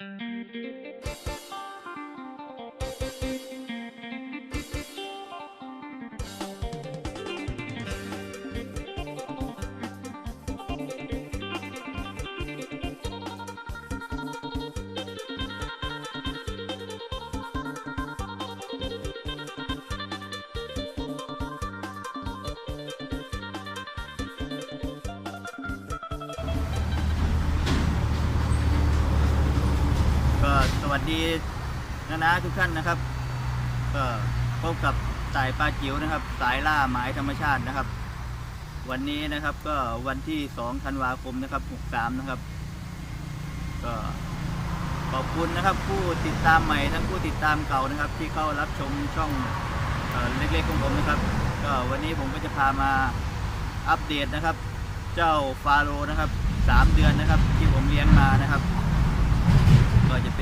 ก็ สวัสดีนะนะทุกท่านนะครับ ก็พบกับสายปลาจิ๋วนะครับ สายล่าหมายธรรมชาตินะครับ วันนี้นะครับก็วันที่2ธันวาคมนะครับ63นะครับ ก็ขอบคุณนะครับ ผู้ติดตามใหม่ทั้งผู้ติดตามเก่านะครับ ที่เข้ารับชมช่องเอเล็กๆของผมนะครับ ก็วันนี้ผมก็จะพามาอัปเดตนะครับ เจ้าฟาโรนะครับสามเดือนนะครับ ที่ผมเลี้ยงมานะครับ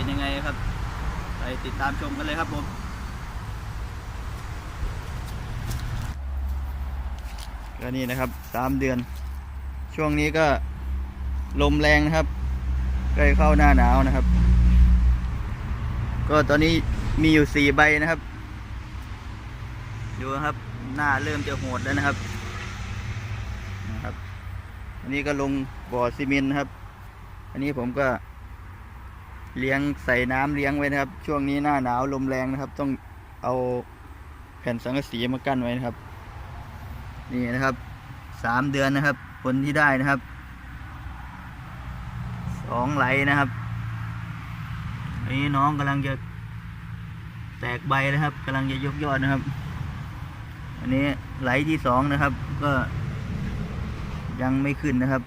เป็นยังไงครับ ไปติดตามชมกันเลยครับผมก็นี่นะครับสามเดือน ช่วงนี้ก็ลมแรงนะครับ ใกล้เข้าหน้าหนาวนะครับ ก็ตอนนี้มีอยู่สี่ใบนะครับ ดูครับ หน้าเริ่มจะโหดแล้วนะครับนะครับ อันนี้ก็ลงบ่อซีเมนต์นะครับ อันนี้ผมก็ เลี้ยงใส่น้ำเลี้ยงไว้นะครับ ช่วงนี้หน้าหนาวลมแรงนะครับ ต้องเอาแผ่นสังกะสีมากั้นไว้นะครับ นี่นะครับสามเดือนนะครับ ผลที่ได้นะครับสองไหลนะครับอันนี้น้องกำลังจะแตกใบนะครับกำลังจะยกยอดนะครับ อันนี้ไหลที่สองนะครับ ก็ยังไม่ขึ้นนะครับ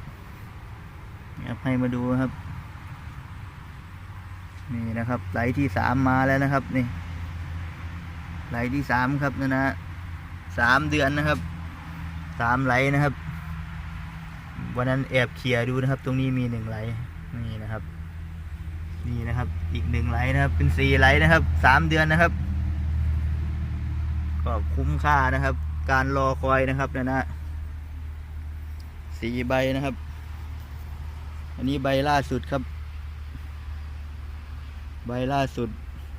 อาให้มาดูครับ นี่นะครับ ไหลที่สามมาแล้วนะครับนี่ ไหลที่สามครับนะนะสามเดือนนะครับสามไหลนะครับ วันนั้นแอบเคลียร์ดูนะครับ ตรงนี้มีหนึ่งไหลนี่นะครับ นี่นะครับ อีกหนึ่งไหลนะครับ เป็นสี่ไหลนะครับสามเดือนนะครับ ก็คุ้มค่านะครับ การรอคอยนะครับนะนะสี่ใบนะครับ อันนี้ใบล่าสุดครับ ใบล่าสุด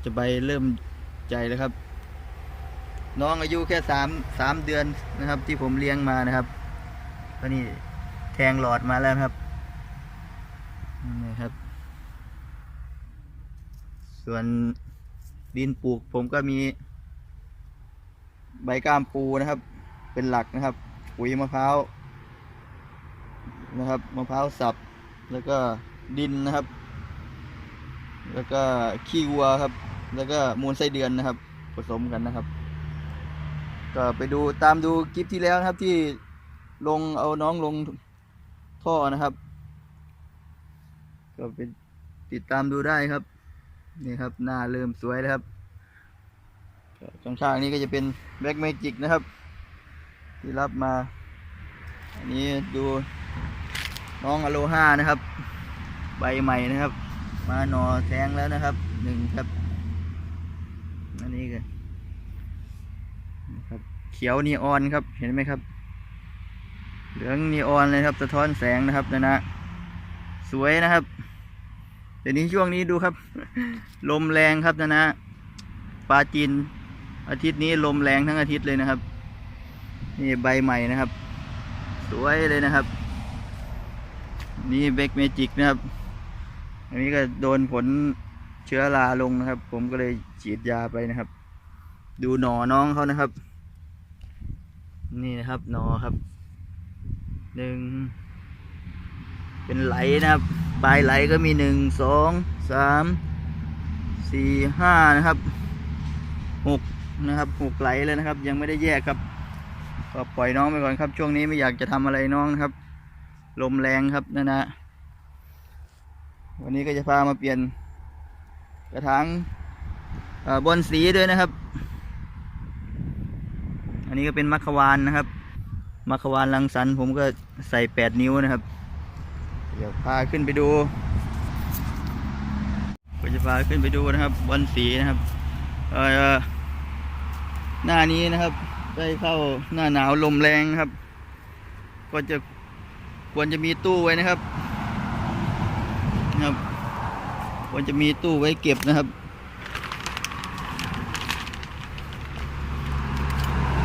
จะใบเริ่มใจแล้วครับ น้องอายุแค่สามสามเดือนนะครับ ที่ผมเลี้ยงมานะครับก็นี่แทงหลอดมาแล้วครับนี่ครับ ส่วนดินปลูกผมก็มี ใบก้ามปูนะครับ เป็นหลักนะครับปุ๋ยมะพร้าวนะครับมะพร้าวสับ แล้วก็ดินนะครับ แล้วก็ขี้วัวครับ แล้วก็มูลไส้เดือนนะครับ ผสมกันนะครับ ก็ไปดูตามดูคลิปที่แล้วนะครับที่ลงเอาน้องลงท่อนะครับ ก็ไปติดตามดูได้ครับ นี่ครับหน้าเริ่มสวยแล้วครับก็ข้างๆนี้ก็จะเป็นแบ็กเมจิกนะครับ ที่รับมา อันนี้ดูน้องอโลฮานะครับ ใบใหม่นะครับ มาหนอแทงแล้วนะครับหนึ่งครับอันนี้ก็นะครับเขียวนีออนครับเห็นไหมครับ เหลืองนีออนเลยครับสะท้อนแสงนะครับนะนะสวยนะครับเดี๋ยวนี้ช่วงนี้ดูครับ ลมแรงครับนะนะปลาจีนอาทิตย์นี้ลมแรงทั้งอาทิตย์เลยนะครับ นี่ใบใหม่นะครับ สวยเลยนะครับ นี่เบกเมจิกนะครับ นนี้ก็โดนผลเชื้อราลงนะครับ ผมก็เลยฉีดยาไปนะครับ ดูหนอน้องเขานะครับ นี่นะครับหนอครับหนึ่งเป็นไหลนะครับ ปลายไหลก็มีหนึ่งสองสามสี่ห้านะครับหกนะครับหกไหลเลยนะครับ ยังไม่ได้แยกครับ ก็ปล่อยน้องไปก่อนครับ ช่วงนี้ไม่อยากจะทำอะไรน้องนะครับ ลมแรงครับนะนะ วันนี้ก็จะพามาเปลี่ยนกระถางบนสีด้วยนะครับ อันนี้ก็เป็นมัคควานนะครับ มัคควานลังสันผมก็ใส่แปดนิ้วนะครับ เดี๋ยวพาขึ้นไปดูก็จะพาขึ้นไปดูนะครับบอลสีนะครับหน้านี้นะครับได้เข้าหน้าหนาวลมแรงครับ ก็จะควรจะมีตู้ไว้นะครับ นะครับ บ ค วรจะมีตู้ไว้เก็บนะครับ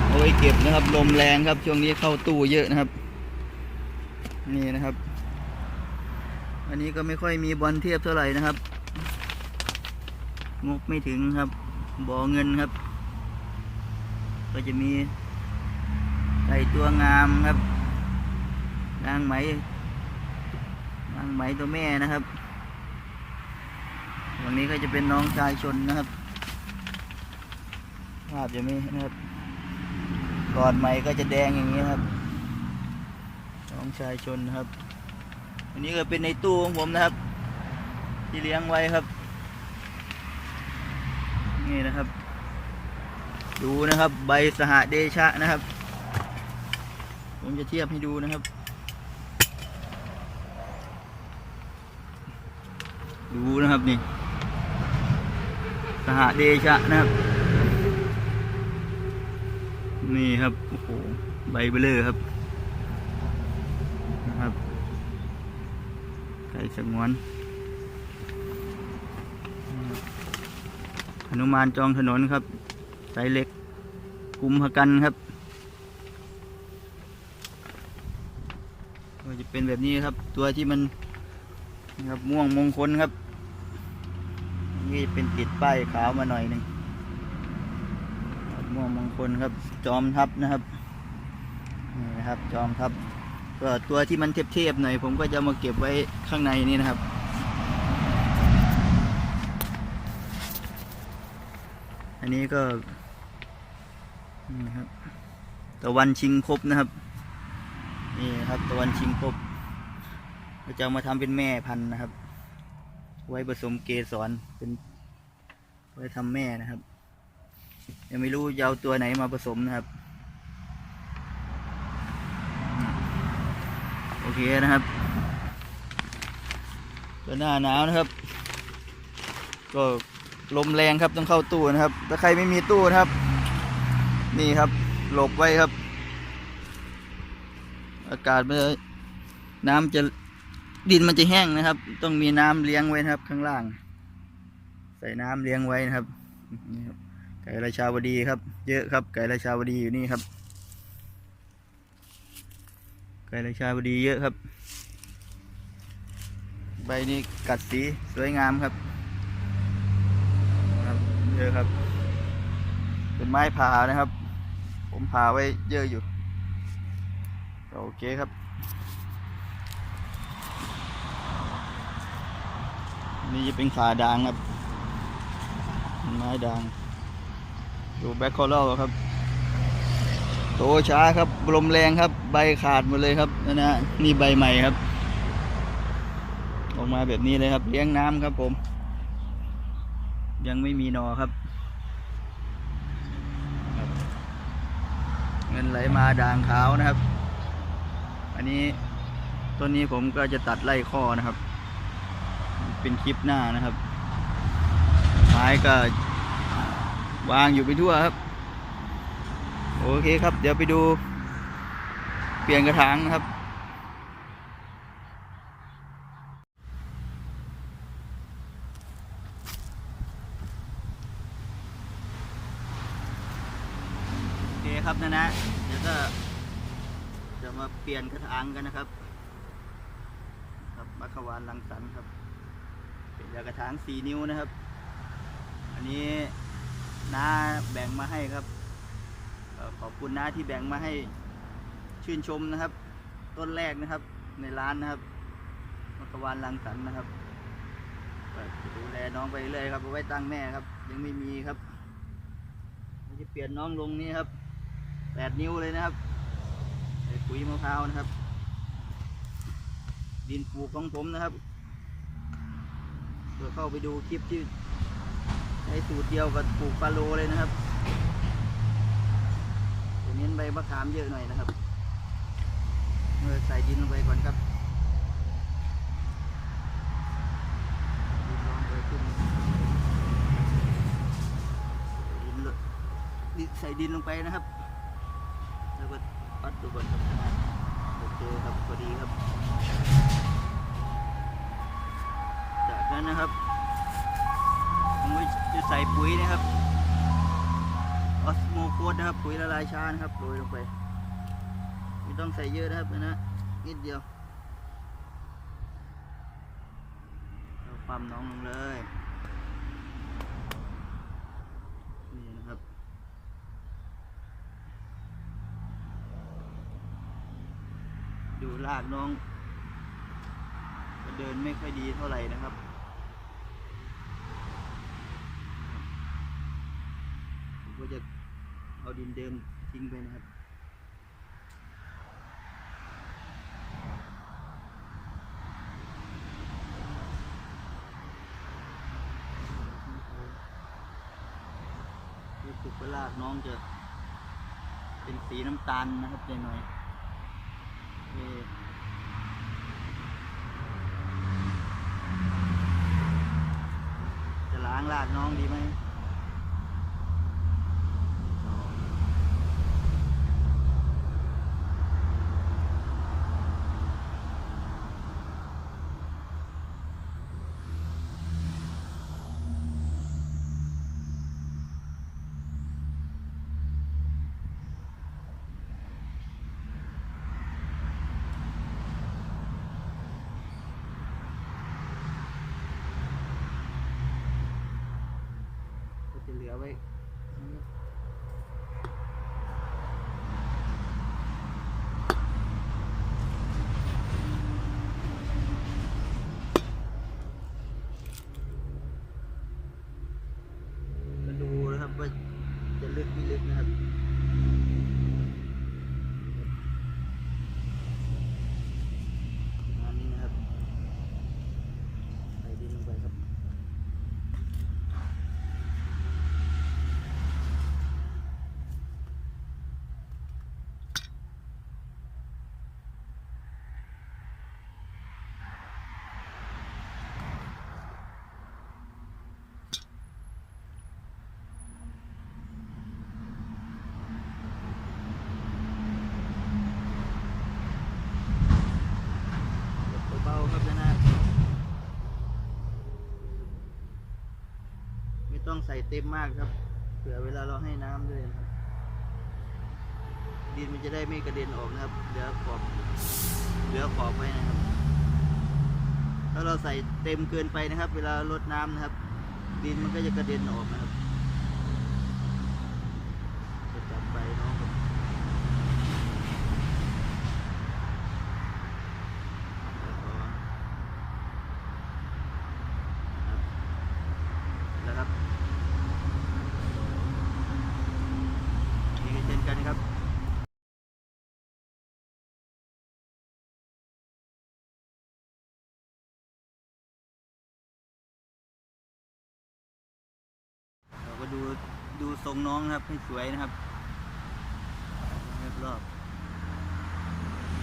เอาไว้เก็บนะครับ ลมแรงครับ ช่วงนี้เข้าตู้เยอะนะครับ นี่นะครับ อันนี้ก็ไม่ค่อยมีบอลเทียบเท่าไหร่นะครับ งบไม่ถึงครับ บ่อเงินครับ ก็จะมีไก่ตัวงามครับนางไหมนางไหมตัวแม่นะครับ ตรงนี้ก็จะเป็นน้องชายชนนะครับ ภาพจะไม่นะครับกอดไหมก็จะแดงอย่างนี้ครับ น้องชายชนนะครับ อันนี้ก็เป็นในตู้ของผมนะครับ ที่เลี้ยงไว้ครับ นี่นะครับ ดูนะครับใบสหเดชะนะครับ ผมจะเทียบให้ดูนะครับดูนะครับนี่ สหเดชะนะครับ นี่ครับโอ้โหใบเบลอครับนะครับไก่สงวนหนุมานจองถนนครับสายเล็กกุมภกันครับก็จะเป็นแบบนี้ครับ ตัวที่มันนะครับม่วงมงคลครับ นี่เป็นติดป้ายขาวมาหน่อยหนึ่งม่วงมงคลครับ จอมทัพนะครับนี่นะครับ จอมทัพก็ตัวที่มันเทียบๆหน่อย ผมก็จะมาเก็บไว้ข้างในนี่นะครับอันนี้ก็นี่ครับตะวันชิงภพนะครับ นี่ครับตะวันชิงภพก็จะมาทำเป็นแม่พันธุ์นะครับ ไว้ผสมเกสรเป็นไว้ทำแม่นะครับ ยังไม่รู้จะเอาตัวไหนมาผสมนะครับ โอเคนะครับก็หน้าหนาวนะครับ ก็ลมแรงครับต้องเข้าตู้นะครับ ถ้าใครไม่มีตู้นะครับ นี่ครับ หลบไว้ครับ อากาศมันจะน้ำจะ ดินมันจะแห้งนะครับ ต้องมีน้ำเลี้ยงไว้นะครับ ข้างล่าง ใส่น้ำเลี้ยงไว้นะครับนี่ครับ ไก่ราชาวดีครับ เยอะครับ ไก่ราชาวดีอยู่นี่ครับ ไก่ราชาวดีเยอะครับ ใบนี้กัดสีสวยงามครับครับเยอะครับ เป็นไม้ผ่านะครับ ผมผ่าไว้เยอะอยู่ โอเคครับ นี่จะเป็นขาด่างครับ ไม้ด่างดูแบ็คคอร์ลครับ โตช้าครับลมแรงครับ ใบขาดหมดเลยครับนั่นะนี่ใบใหม่ครับ ออกมาแบบนี้เลยครับ เลี้ยงน้ำครับผม ยังไม่มีนอครับครับเงินไหลมาด่างขาวนะครับ อันนี้ต้นนี้ผมก็จะตัดไล่ข้อนะครับ เป็นคลิปหน้านะครับไม้ก็วางอยู่ไปทั่วครับ โอเคครับ เดี๋ยวไปดู เปลี่ยนกระถางนะครับ โอเคครับนะนะเดี๋ยวก็จะมาเปลี่ยนกระถางกันนะครับ ครับมัคควานลังสันครับ เป็นยากระถางสี่นิ้วนะครับ อันนี้น้าแบ่งมาให้ครับขอบคุณน้าที่แบ่งมาให้ชื่นชมนะครับ ต้นแรกนะครับ ในร้านนะครับมัคควานลังสันนะครับดูแลน้องไปเรื่อยครับเอาไว้ตั้งแม่ครับ ยังไม่มีครับจะเปลี่ยนน้องลงนี้ครับแปดนิ้วเลยนะครับปุ๋ยมะพร้าวนะครับ ดินปลูกของผมนะครับ เพื่อเข้าไปดูคลิปที่ใช้สูตรเดียวกับปลูกปลาโลเลยนะครับจะเน้นใบมะขามเยอะหน่อยนะครับ เมื่อใส่ดินลงไปก่อนครับดินร้อนเลยขึ้นดินลดใส่ดินลงไปนะครับ แล้วก็ปัดดูก่อนครับโอเคครับพอดีครับ นั้นนะครับจะใส่ปุ๋ยนะครับออสโมโคดนะครับ ปุ๋ยละลายช้านะครับโรยลงไป ไม่ต้องใส่เยอะนะครับนะนิดเดียวเราปั๊มน้องลงเลยนี่นะครับดูลากน้องเดินไม่ค่อยดีเท่าไหร่นะครับ ผม ก็จะเอาดินเดิมทิ้งไปนะครับรู้สึกว่าลากน้องจะเป็นสีน้ำตาลนะครับหน่อยๆเอ่อจะล้างลากน้องดีไหม ก็จะเหลือไว้ ก็ดูนะครับว่าจะลึกไม่ลึกนะครับ ประมาณนี้นะครับใส่ดินลงไปครับ เบาๆครับนะนะไม่ต้อง ใส่เต็มมากครับ เผื่อเวลาเราให้น้ำด้วยนะครับ ดินมันจะได้ไม่กระเด็นออกนะครับ เหลือขอบ เหลือขอบไว้นะครับ ถ้าเราใส่เต็มเกินไปนะครับ เวลาลดน้ำนะครับ ดินมันก็จะกระเด็นออกนะครับจะจับไปน้องครับ แล้วครับนี่ก็เช่นกันครับ เราก็ ดูดูทรงน้องนะครับให้สวยนะครับรียบรอบ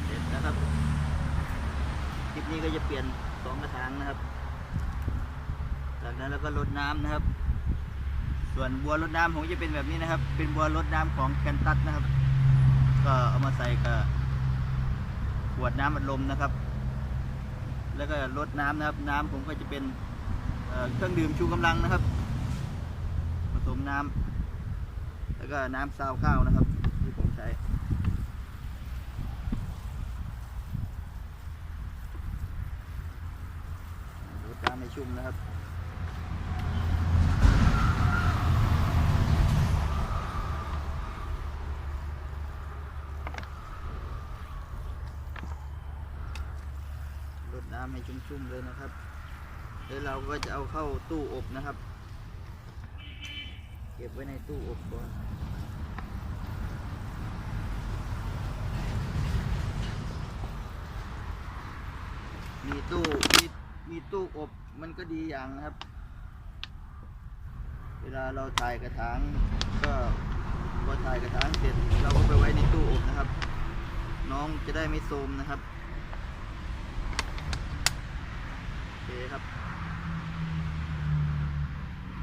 เสร็จแล้วครับคลิปนี้ก็จะเปลี่ยนสองกระถางนะครับ จากนั้นแล้วก็รดน้ำนะครับ ส่วนบัวรดน้ำผมจะเป็นแบบนี้นะครับ เป็นบัวรดน้ำของแคนตัสนะครับ ก็เอามาใส่กับขวดน้ำอัดลมนะครับ แล้วก็รดน้ำนะครับ น้ำผมก็จะเป็นเครื่องดื่มชูกำลังนะครับ มน้ำแล้วก็น้ำซาวข้าวนะครับ ที่ผมใช้รดน้ำให้ชุ่มนะครับรดน้ำให้ชุ่มๆเลยนะครับแล้วเราก็จะเอาเข้าตู้อบนะครับ เก็บไว้ในตู้อบก่อนมีตู้มีมีตู้อบมันก็ดีอย่างนะครับ เวลาเราถ่ายกระถางก็พอถ่ายกระถางเสร็จ เราก็ไปไว้ในตู้อบนะครับ น้องจะได้ไม่โทรมนะครับโอเคครับ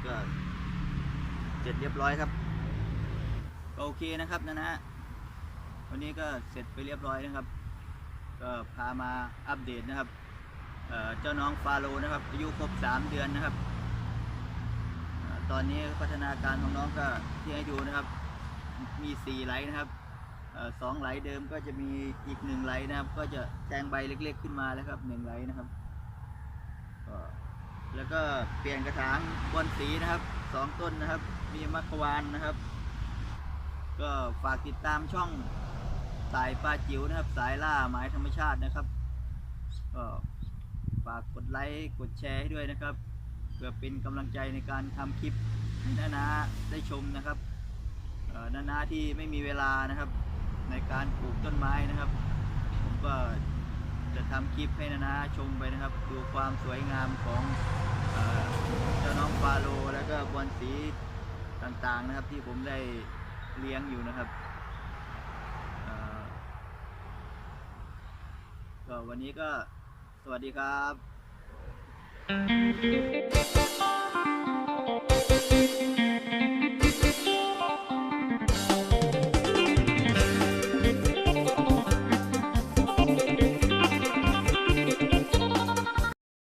ก็ เสร็จเรียบร้อยครับโอเคนะครับนะนะวันนี้ก็เสร็จไปเรียบร้อยนะครับ ก็พามาอัปเดตนะครับเเจ้าน้องฟาโลนะครับอายุครบ 3 เดือนนะครับอตอนนี้พัฒนาการของน้องก็ที่ให้ดูนะครับ มีสี่ไหลนะครับสองไหลเดิมก็จะมีอีกหนึ่งไหลนะครับ ก็จะแทงใบเล็กๆขึ้นมาแล้วครับหนึ่งไหลนะครับแล้วก็เปลี่ยนกระถางบนสีนะครับ สองต้นนะครับ มีมัควานนะครับ ก็ฝากติดตามช่องสายปลาจิ๋วนะครับ สายล่าหมายธรรมชาตินะครับ ก็ฝากกดไลค์กดแชร์ให้ด้วยนะครับ เพื่อเป็นกำลังใจในการทำคลิปให้นานาได้ชมนะครับนานาที่ไม่มีเวลานะครับ ในการปลูกต้นไม้นะครับ ผมก็จะทำคลิปให้นานาชมไปนะครับ ดูความสวยงามของ เจ้าน้องฟาโลแล้วก็บอลสีต่างๆนะครับ ที่ผมได้เลี้ยงอยู่นะครับก็วันนี้ก็สวัสดีครับ